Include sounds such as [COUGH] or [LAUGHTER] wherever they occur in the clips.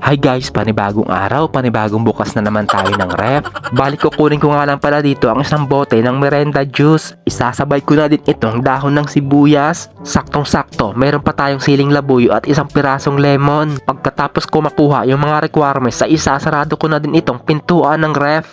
Hi guys, panibagong araw, panibagong bukas na naman tayo ng ref. Balik kukunin ko nga lang pala dito ang isang bote ng merenda juice. Isasabay ko na din itong dahon ng sibuyas. Saktong-sakto, meron pa tayong siling labuyo at isang pirasong lemon. Pagkatapos ko makuha yung mga requirements sa isa, sarado ko na din itong pintuan ng ref.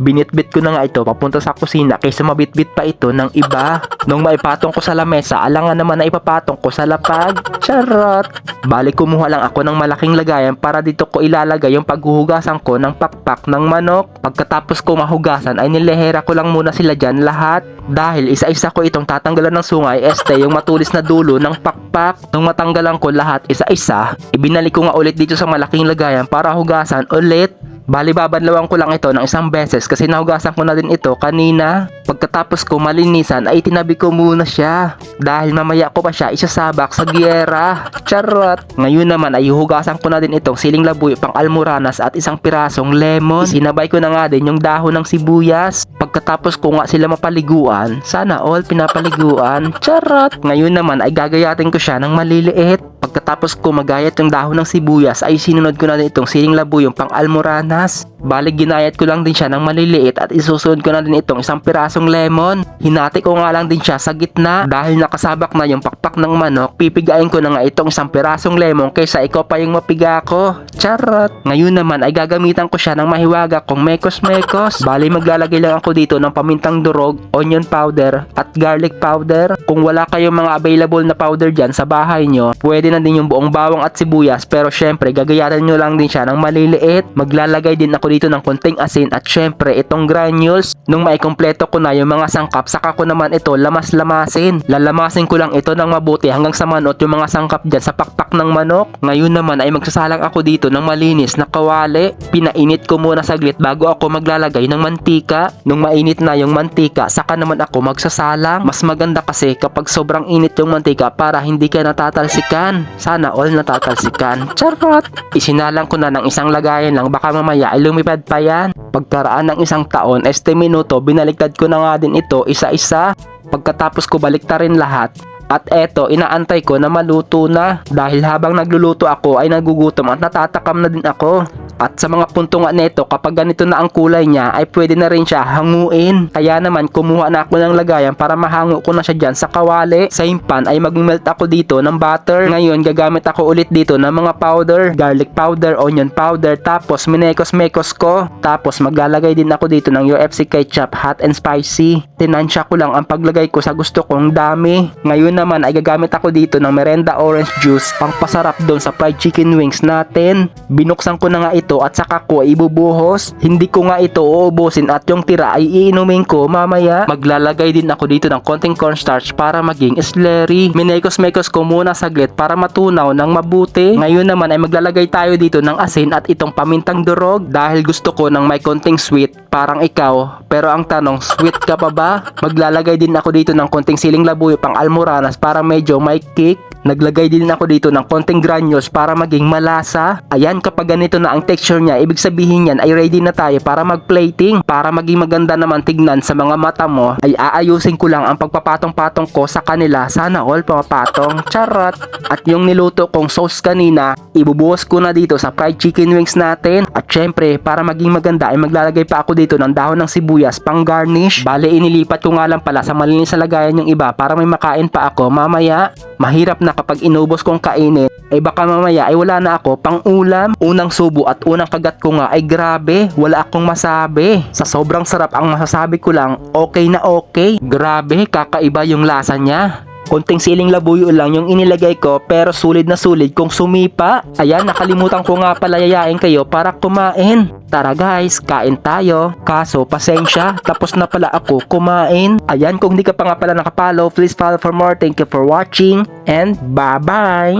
Binitbit ko na nga ito papunta sa kusina kaysa mabitbit pa ito ng iba. Nung maipatong ko sa lamesa, alangan naman na ipapatong ko sa lapag. Charot! Balik kumuha lang ako ng malaking lagayan para dito ko ilalagay yung paghuhugasan ko ng pakpak ng manok. Pagkatapos ko mahugasan ay nilehera ko lang muna sila dyan lahat. Dahil isa-isa ko itong tatanggalan ng sungay este yung matulis na dulo ng pakpak. Nung matanggalan ko lahat isa-isa, ibinalik ko nga ulit dito sa malaking lagayan para hugasan ulit. Bali babanlawan ko lang ito ng isang beses kasi nahugasan ko na din ito kanina. Pagkatapos ko malinisan ay tinabi ko muna siya. Dahil mamaya ko pa siya isasabak sa giyera. Charot! Ngayon naman ay hugasan ko na din itong siling labuyo pang almoranas at isang pirasong lemon. Sinabay ko na nga din yung dahon ng sibuyas. Pagkatapos ko nga sila mapaliguan, sana all pinapaliguan. Charot! Ngayon naman ay gagayatin ko siya ng maliliit. Pagkatapos ko magayat yung dahon ng sibuyas ay sinunod ko na din itong siling labuyong pang almoranas. Balik ginayat ko lang din siya ng maliliit at isusunod ko na din itong isang pirasong lemon. Hinati ko nga lang din siya sa gitna dahil nakasabak na yung pakpak ng manok. Pipigain ko na nga itong isang pirasong lemon kaysa ikaw pa yung mapiga ko. Charot! Ngayon naman ay gagamitan ko siya ng mahiwaga kong mekos-mekos. [LAUGHS] Bali maglalagay lang ako dito ng pamintang durog, onion powder at garlic powder. Kung wala kayong mga available na powder dyan sa bahay nyo, pwede na din yung buong bawang at sibuyas pero syempre gagayatin nyo lang din siya ng maliliit. Maglalagay din ako dito ng konting asin at syempre itong granules. Nung maikompleto ko na yung mga sangkap, saka ko naman ito lamas-lamasin. Lalamasin ko lang ito ng mabuti hanggang sa manot yung mga sangkap dyan sa pakpak ng manok. Ngayon naman ay magsasalang ako dito ng malinis na kawali. Pinainit ko muna saglit bago ako maglalagay ng mantika. Nung mainit na yung mantika, saka naman ako magsasalang. Mas maganda kasi kapag sobrang init yung mantika para hindi ka natatalsikan. Sana all natatalsikan. [LAUGHS] Charot! Isinalang ko na ng isang lagayan lang baka mamaya ay lumipad pa yan. Pagkaraan ng isang taon, este minuto, binaliktad ko na nga din ito isa-isa. Pagkatapos ko baliktarin lahat, at eto, inaantay ko na maluto na. Dahil habang nagluluto ako ay nagugutom at natatakam na din ako. At sa mga punto nga neto, kapag ganito na ang kulay niya, ay pwede na rin siya hanguin. Kaya naman, kumuha na ako ng lagayan para mahango ko na siya dyan sa kawali. Sa impan ay mag-melt ako dito ng butter. Ngayon, gagamit ako ulit dito ng mga powder. Garlic powder, onion powder, tapos minekos-mekos ko. Tapos maglalagay din ako dito ng UFC ketchup, hot and spicy. Tinansya ko lang ang paglagay ko sa gusto kong dami. Ngayon naman ay gagamit ako dito ng merenda orange juice pang pasarap doon sa fried chicken wings natin. Binuksan ko na nga ito at saka ko ibubuhos. Hindi ko nga ito uubusin at yung tira ay iinumin ko mamaya. Maglalagay din ako dito ng konting cornstarch para maging slurry. Minekos-mekos ko muna saglit para matunaw ng mabuti. Ngayon naman ay maglalagay tayo dito ng asin at itong pamintang durog dahil gusto ko ng may konting sweet parang ikaw. Pero ang tanong, sweet ka pa ba? Maglalagay din ako dito ng konting siling labuyo pang almoranas para medyo may kick. Naglagay din ako dito ng konting granules para maging malasa. Ayan, kapag ganito na ang texture niya, ibig sabihin yan ay ready na tayo para mag-plating. Para maging maganda naman tignan sa mga mata mo, ay aayusin ko lang ang pagpapatong-patong ko sa kanila. Sana all pumapatong. Charot! At yung niluto kong sauce kanina, ibubuhos ko na dito sa fried chicken wings natin. At syempre, para maging maganda ay maglalagay pa ako dito ng dahon ng sibuyas pang garnish. Bale, inilipat ko nga lang pala sa malinis na lagayan yung iba para may makain pa ako mamaya. Mahirap na kapag inubos kong kainin, ay baka mamaya ay wala na ako pang ulam. Unang subo at unang kagat ko nga ay grabe, wala akong masabi. Sa sobrang sarap ang masasabi ko lang, okay na okay. Grabe, kakaiba yung lasa niya. Konting siling labuyo lang yung inilagay ko pero sulit na sulit kung sumipa. Ayan, nakalimutan ko nga pala yayain kayo para kumain. Tara guys, kain tayo. Kaso, pasensya, tapos na pala ako kumain. Ayan, kung di ka pa nga pala nakapollow, please follow for more. Thank you for watching and bye-bye!